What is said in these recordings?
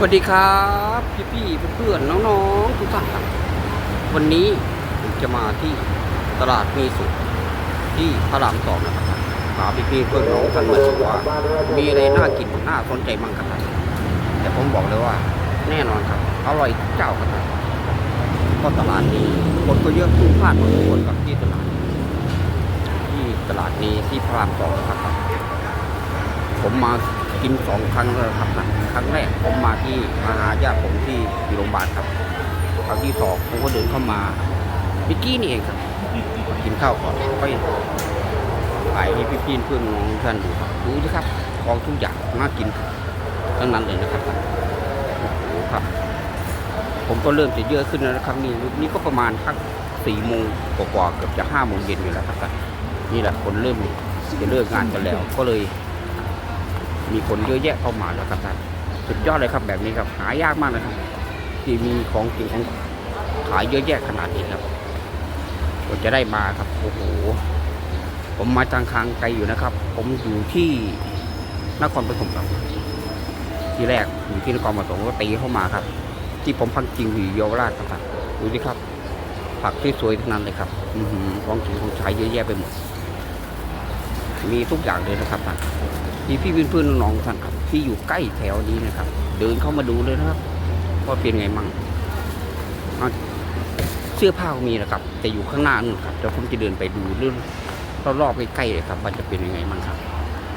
สวัสดีครับพี่พี่เพื่อนๆน้องๆทุกท่านครับ วันนี้ผมจะมาที่ตลาดมีสุขที่พระรามสองนะครับพาพี่พี่เพื่อนน้องกันมาดูว่า มีอะไรน่ากินน่าสนใจบ้างครับแต่ผมบอกเลยว่า แน่นอนครับอร่อยเจ้าครับก็ตลาดนี้คนก็เยอะผู้พลาดบางคนกับที่ตลาด ที่ตลาดนี้ที่พระรามสองครับ ผมมา กินสองครั้งแล้วครับครั้งแรกผมมาที่มาหาญาติผมที่อยู่โรงพยาบาลครับครั้งที่สองผมก็เดินเข้ามาเมื่อกี้นี่เองครับ กินข้าวก่อนค่อยถ่ายให้พี่ๆเพื่อนน้องท่านดูครับดูสิครับของทุกอย่างน่ากินทั้งนั้นเลยนะครับโอ้ครับ ผมก็เริ่มจะเยอะขึ้นแล้วนะครับนี่นี่ก็ประมาณทักสี่โมงกว่าเกือบจะห้าโมงเย็นอยู่แล้วครับนี่แหละคนเริ่มจะเลิกงานกันแล้วก็เลย มีคนเยอะแยะเข้ามาแล้วครับท่านสุดยอดเลยครับแบบนี้ครับหายากมากนะครับ ที่มีของกินของขายเยอะแยะขนาดนี้ครับก็จะได้มาครับโอ้โหผมมาจางคางไกลอยู่นะครับ ผมอยู่ที่นครปฐมครับที่แรกอยู่ที่นครปฐมก็ตีเข้ามาครับ ที่ผมพักจริงอยู่เยาวราชครับท่านดูสิครับ ผักที่สวยทั้งนั้นเลยครับอือหือของกินของใช้เยอะแยะไปหมดมีทุกอย่างเลยนะครับ ท่านพี่พี่เพื่อนๆน้องๆท่านครับ ที่อยู่ใกล้แถวนี้นะครับ เดินเข้ามาดูเลยนะครับว่าเป็นไงมั่งเสื้อผ้าก็มีนะครับ แต่อยู่ข้างหน้านู่นครับเดี๋ยวผมจะเดินไปดูเรื่องรอบๆใกล้ๆเลยครับว่าจะเป็นยังไงมั่งครับ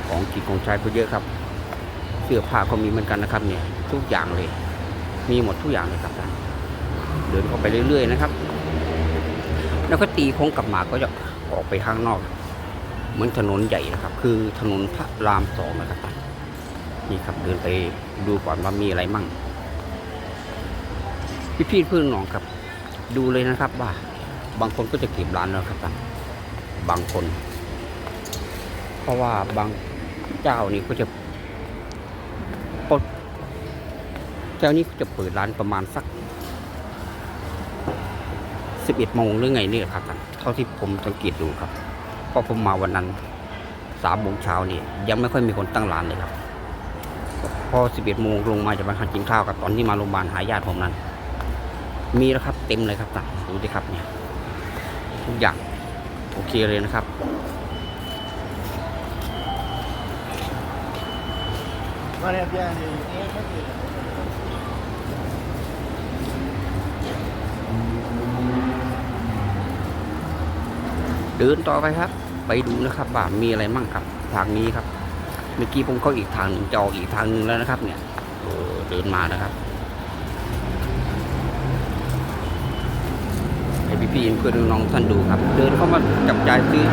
ของกินของใช้ก็เยอะครับ เสื้อผ้าก็มีเหมือนกันนะครับ เนี่ย ทุกอย่างเลย มีหมดทุกอย่างเลยครับท่านเดินเข้าไปเรื่อยๆนะครับ แล้วก็ตีโค้งกลับมาก็จะออกไปข้างนอก เหมือนถนนใหญ่นะครับ คือถนนพระรามสองนะครับนี่ครับเดินไปดูก่อนว่ามีอะไรมั่ง พี่พี่เพื่อนน้องครับ ดูเลยนะครับว่า บางคนก็จะเก็บร้านแล้วครับท่านบางคน เพราะว่าบางเจ้านี่ก็จะปดเจ้านี้ก็จะเปิดร้านประมาณสักสิบเอ็ดโมงหรือไงเนี่ยครับท่านเท่าที่ผมสังเกตดูครับ พราะผมมาวันนั้นสามโมงเช้านี่ยังไม่ค่อยมีคนตั้งร้านเลยครับ พอสิบเอ็ดโมงลงมาจะมาทานกินข้าวกับตอนที่มาโรงพยาบาลหาญาติผมนั้น มีแล้วครับ เต็มเลยครับต่างดูดิครับเนี่ยทุกอย่างโอเคเลยนะครับ Maria Piani, eh, perché? เดินต่อไปครับ ไปดูนะครับว่ามีอะไรมั่งครับทางนี้ครับ เมื่อกี้ผมเข้าอีกทางหนึ่งจออีกทางหนึ่งแล้วนะครับ เนี่ยเดินมานะครับให้พี่ๆเพื่อนน้องๆท่านดูครับ เดินเข้ามาจับจ่ายซื้อ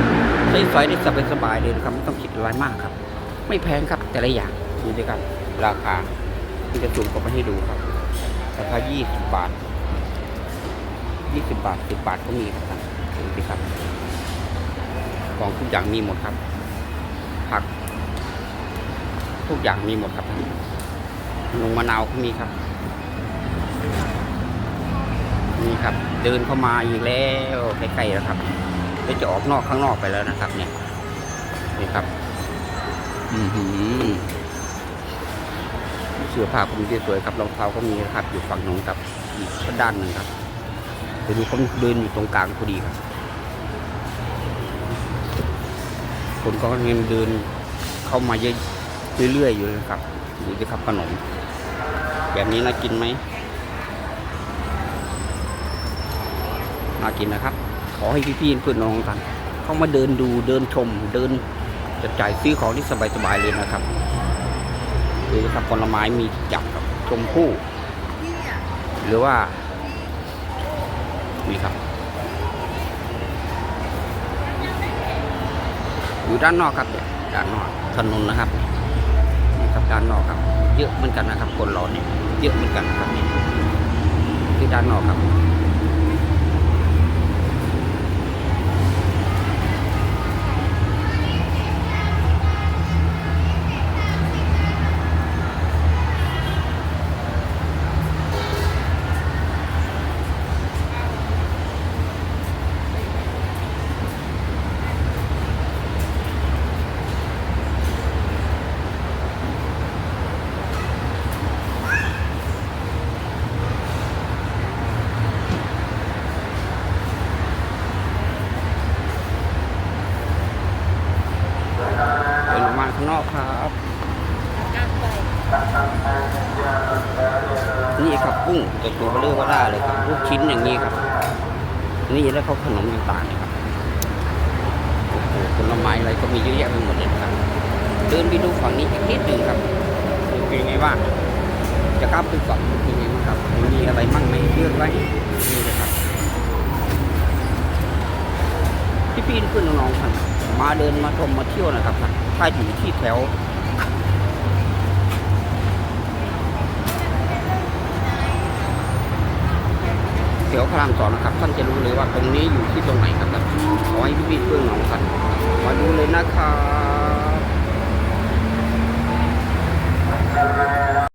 ใช้สอยได้สบายๆเลยนะครับไม่ต้องคิดอะไรมากครับ ไม่แพงครับแต่ละอย่างดูดิครับราคาที่จะซูมเข้าไปให้ดูครับราคา20 บาท 20 บาท 10 บาทก็มีครับดูสิครับ ของทุกอย่างมีหมดครับ ผัก ทุกอย่างมีหมดครับลงมะนาวก็มีครับนี่ครับ เดินเข้ามาอีกแล้วใกล้ๆแล้วครับเดี๋ยวจะออกนอกข้างนอกไปแล้วนะครับ เนี่ยนี่ครับ อือหือเสื้อผ้าก็มีดีสวยครับรองเท้าก็มีนะครับ อยู่ฝั่งนู้นครับอีกด้านหนึ่งครับเดี๋ยวนี้ผมเดินอยู่ตรงกลางพอดีครับ คนก็เงินเดินเข้ามาเยอะเรื่อยๆอยู่นะครับดูสิครับขนม แบบนี้น่ากินไหมน่ากินนะครับ ขอให้พี่ๆเพื่อนน้องกัน เข้ามาเดินดูเดินชม เดินจะจ่ายซื้อของที่สบายๆเลยนะครับดูสิครับผลไม้มีจับกับชมพู่ หรือว่านี่ครับ อยู่ด้านนอกครับเนี่ยด้านนอกถนนนะครับนี่ครับด้านนอกครับ เยอะเหมือนกันนะครับ คนเราเนี่ยเยอะเหมือนกันครับนี่ที่ด้านนอกครับ นี่ครับกุ้งตัวตัวเบลอว่าเลยครับลูกชิ้นอย่างนี้ครับ นี่แล้วเขาขนมต่างๆครับโอ้โหผลไม้อะไรก็มีเยอะแยะไปหมดเลยครับ เดินไปดูฝั่งนี้อีกนิดหนึ่งครับเป็นไงบ้างจะกลับไปฝั่งเป็นไงบ้างครับมีอะไรมั่งไหมเลือกไว้นี่เลยครับพี่พี่ๆเพื่อนน้องๆท่านมาเดินมาชมมาเที่ยวนะครับท่านถ้าอยู่ที่แถว แถวพระรามสองนะครับ ท่านจะรู้เลยว่าตรงนี้อยู่ที่ตรงไหนครับขอให้พี่ๆเพื่อนน้องท่านมาดูเลยนะครับ